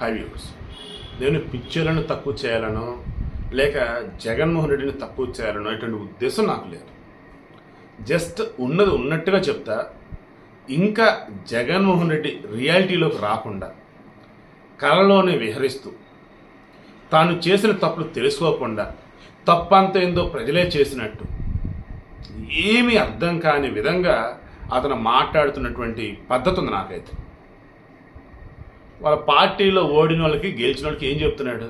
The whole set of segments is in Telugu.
హై వ్యూస్ నేను పిక్చర్లను తక్కువ చేయాలనో లేక జగన్మోహన్ రెడ్డిని తక్కువ చేయాలనో ఇటువంటి ఉద్దేశం నాకు లేదు. జస్ట్ ఉన్నది ఉన్నట్టుగా చెప్తా ఇంకా జగన్మోహన్ రెడ్డి రియాలిటీలోకి రాకుండా కళలోనే విహరిస్తూ తాను చేసిన తప్పులు తెలుసుకోకుండా తప్పంత ఏందో ప్రజలే చేసినట్టు ఏమీ అర్థం కాని విధంగా అతను మాట్లాడుతున్నటువంటి పద్ధతి ఉంది నాకైతే. వాళ్ళ పార్టీలో ఓడిన వాళ్ళకి గెలిచిన వాళ్ళకి ఏం చెప్తున్నాడు?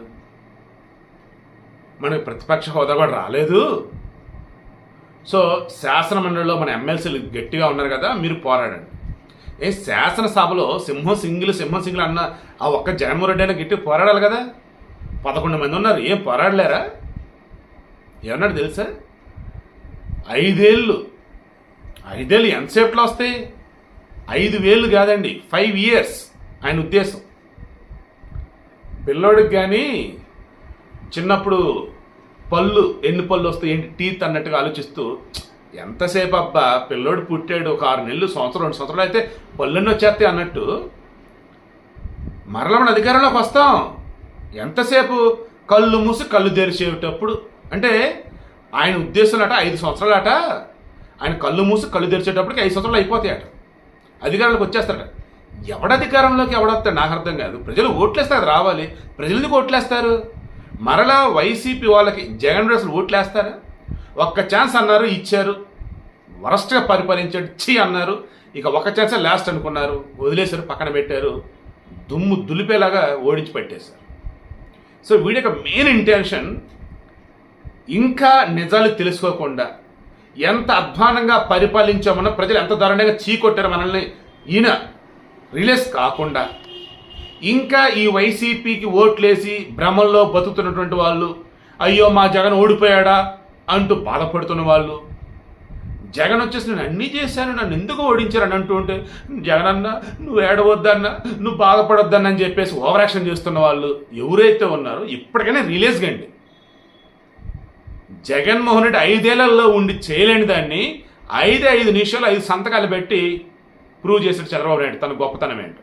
మనకి ప్రతిపక్ష హోదా కూడా రాలేదు. సో శాసనమండలిలో మన ఎమ్మెల్సీలు గట్టిగా ఉన్నారు కదా మీరు పోరాడండి. ఏ శాసనసభలో సింహం సింగిల్ సింహం సింగిల్ అన్న ఆ ఒక్క జగన్మోహన్ రెడ్డి అయినా గట్టి పోరాడాలి కదా? పదకొండు మంది ఉన్నారు ఏం పోరాడలేరా? ఏమన్నాడు తెలుసా? ఐదేళ్ళు ఐదేళ్ళు ఎంతసేపులో వస్తాయి? ఐదు వేలు కాదండి ఫైవ్ ఇయర్స్. ఆయన ఉద్దేశం. పిల్లోడికి కానీ చిన్నప్పుడు పళ్ళు ఎన్ని పళ్ళు వస్తాయి ఏంటి టీత్ అన్నట్టుగా ఆలోచిస్తూ ఎంతసేపు అబ్బా పిల్లోడు పుట్టాడు ఒక ఆరు నెలలు సంవత్సరం రెండు సంవత్సరాలు అయితే పళ్ళన్నీ వచ్చేస్తాయి అన్నట్టు మరల మన అధికారంలోకి వస్తాం. ఎంతసేపు కళ్ళు మూసి కళ్ళు తెరిచేటప్పుడు అంటే ఆయన ఉద్దేశం అట ఐదు సంవత్సరాలు అట ఆయన కళ్ళు మూసి కళ్ళు తెరిచేటప్పటికి ఐదు సంవత్సరాలు అయిపోతాయట. అధికారంలోకి వచ్చేస్తారట. ఎవడ అధికారంలోకి ఎవడొస్తాడు? నాకు అర్థం కాదు. ప్రజలు ఓట్లేస్తారు అది రావాలి. ప్రజలు ఎందుకు ఓట్లేస్తారు? మరలా వైసీపీ వాళ్ళకి జగన్ అసలు ఓట్లేస్తారా? ఒక్క ఛాన్స్ అన్నారు ఇచ్చారు. వరస్ట్గా పరిపాలించాడు ఛీ అన్నారు. ఇక ఒక ఛాన్స్ లాస్ట్ అనుకున్నారు. వదిలేశారు పక్కన పెట్టారు. దుమ్ము దులిపేలాగా ఓడించి పెట్టేశారు. సో వీడి యొక్క మెయిన్ ఇంటెన్షన్ ఇంకా నిజాలు తెలుసుకోకుండా ఎంత అధ్వానంగా పరిపాలించామన్నా ప్రజలు ఎంత దారుణంగా చీకొట్టారు మనల్ని ఈయన రిలీజ్ కాకుండా ఇంకా ఈ వైసీపీకి ఓట్లేసి భ్రమల్లో బతుకుతున్నటువంటి వాళ్ళు అయ్యో మా జగన్ ఓడిపోయాడా అంటూ బాధపడుతున్న వాళ్ళు. జగన్ వచ్చేసి నేను అన్నీ చేశాను నన్ను ఎందుకు ఓడించారు అని అంటూ ఉంటే జగన్ అన్న నువ్వు ఏడవద్దన్నా నువ్వు బాధపడొద్దన్న అని చెప్పేసి ఓవర్ యాక్షన్ చేస్తున్న వాళ్ళు ఎవరైతే ఉన్నారో ఇప్పటికైనా రిలీజ్ కండి. జగన్మోహన్ రెడ్డి ఐదేళ్ళలో ఉండి చేయలేని దాన్ని ఐదు ఐదు నిమిషాలు ఐదు సంతకాలు పెట్టి ప్రూవ్ చేసాడు చంద్రబాబు నాయుడు తన గొప్పతనం ఏంటో.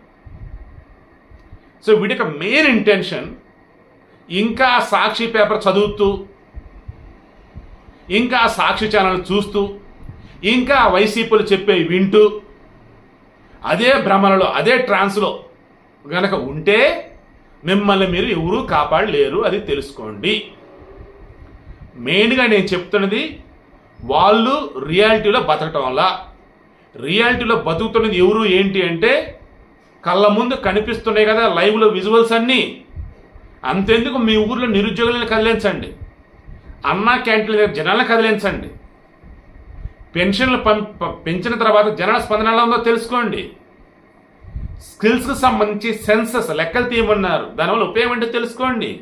సో వీడి యొక్క మెయిన్ ఇంటెన్షన్ ఇంకా సాక్షి పేపర్ చదువుతూ ఇంకా సాక్షి ఛానల్ చూస్తూ ఇంకా వైసీపీలు చెప్పే వింటూ అదే భ్రమలలో అదే ట్రాన్స్లో గనక ఉంటే మిమ్మల్ని మీరు ఎవరూ కాపాడలేరు అది తెలుసుకోండి. మెయిన్గా నేను చెప్తున్నది వాళ్ళు రియాలిటీలో బతకటం వల్ల రియాలిటీలో బతుకుతున్నది ఎవరు ఏంటి అంటే కళ్ళ ముందు కనిపిస్తున్నాయి కదా లైవ్లో విజువల్స్ అన్నీ. అంతెందుకు మీ ఊర్లో నిరుద్యోగులను కదిలించండి. అన్నా క్యాంటీన్ల దగ్గర జనాలను కదిలించండి. పెన్షన్లు పెంచిన తర్వాత జనాల స్పందన ఎలా ఉందో తెలుసుకోండి. స్కిల్స్కి సంబంధించి సెన్సస్ లెక్కలు తీయమన్నారు. దానివల్ల ఉపయోగం ఏంటో తెలుసుకోండి.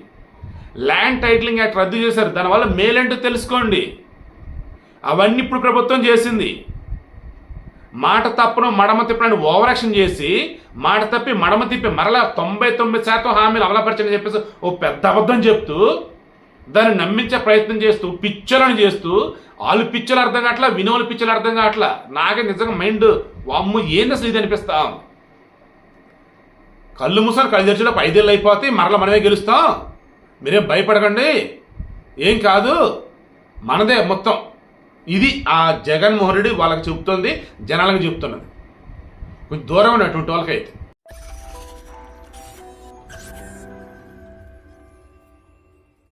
ల్యాండ్ టైటిలింగ్ యాక్ట్ రద్దు చేశారు. దానివల్ల మేలేంటో తెలుసుకోండి. అవన్నీ ఇప్పుడు ప్రభుత్వం చేసింది. మాట తప్పును మడమ తిప్పని ఓవర్ యాక్షన్ చేసి మాట తప్పి మడమ తిప్పి మరలా తొంభై తొమ్మిది శాతం హామీలు అమలపరచని చెప్పేసి ఓ పెద్ద అబద్ధం చెప్తూ దాన్ని నమ్మించే ప్రయత్నం చేస్తూ పిచ్చలను చేస్తూ వాళ్ళు పిచ్చలు అర్థం కావట్లా వినోలు పిచ్చలు అర్థం కావట్లా నాకే నిజంగా మైండ్ అమ్ము ఏంది అసలు ఇది అనిపిస్తాం? కళ్ళు మూసాను కళ్ళు తెరిచేలోపు ఐదేళ్ళు అయిపోతే మరలా మనమే గెలుస్తాం? మీరేం భయపడకండి. ఏం కాదు. మనదే మొత్తం. ఇది ఆ జగన్మోహన్ రెడ్డి వాళ్ళకి చెబుతుంది జనాలకు చెప్తున్నది కొంచెం దూరం ఉన్నటువంటి వాళ్ళకైతే